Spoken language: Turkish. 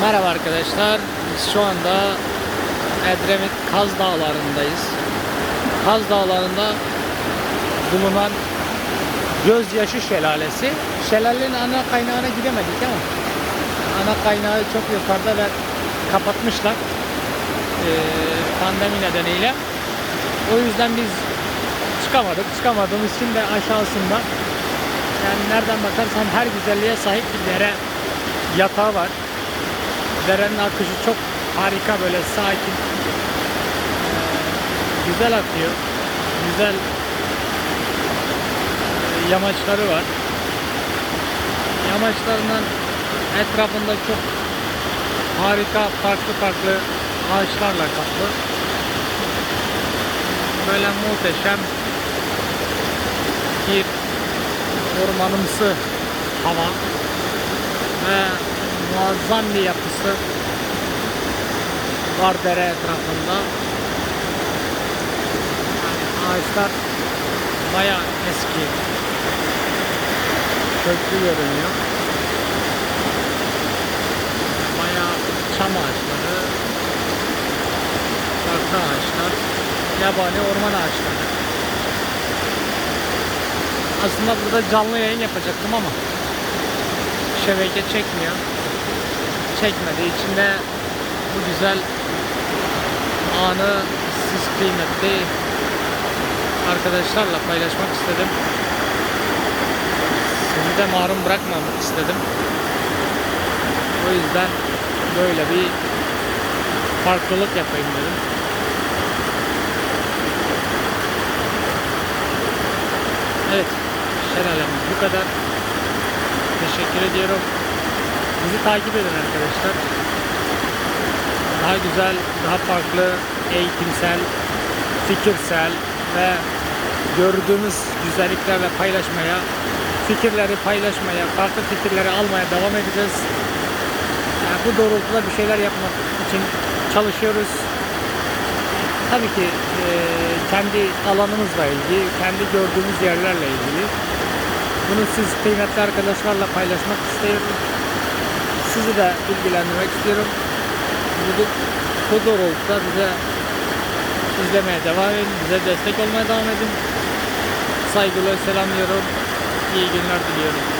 Merhaba arkadaşlar. Biz şu anda Edremit Kaz Dağları'ndayız. Kaz Dağları'nda bulunan Gözyaşı Şelalesi. Şelalenin ana kaynağına gidemedik ama ana kaynağı çok yukarıda ve kapatmışlar. Ee, pandemi nedeniyle. O yüzden biz çıkamadık. Çıkamadığımız için de aşağısında yani nereden bakarsan her güzelliğe sahip bir dere yatağı var. Derenin akışı çok harika böyle sakin. Ee, güzel akıyor. Güzel e, yamaçları var. Yamaçlarından etrafında çok harika farklı farklı ağaçlarla kaplı. Böyle muhteşem bir ormanımsı hava ve muazzam bir yapısı var dere etrafında. Yani ağaçlar baya eski. Köklü görünüyor. Baya çam ağaçları, farklı ağaçlar, yabani orman ağaçları. Aslında burada canlı yayın yapacaktım ama şebeke çekmiyor. Çekmedi. İçinde bu güzel anı siz kıymetli arkadaşlarla paylaşmak istedim. Sizi de mahrum bırakmamak istedim. O yüzden böyle bir farklılık yapayım dedim. Evet, şelalemiz bu kadar. Teşekkür ediyorum. Bizi takip edin arkadaşlar. Daha güzel, daha farklı, eğitimsel, fikirsel ve gördüğümüz güzelliklerle paylaşmaya, fikirleri paylaşmaya, farklı fikirleri almaya devam edeceğiz. Yani bu doğrultuda bir şeyler yapmak için çalışıyoruz. Tabii ki e, kendi alanımızla ilgili, kendi gördüğümüz yerlerle ilgili. Bunu siz kıymetli arkadaşlarla paylaşmak istiyorum. Sizi de bilgilendirmek istiyorum. Bu doğrultuda bize izlemeye devam edin, bize destek olmaya devam edin. Saygıyla selamlıyorum. İyi günler diliyorum.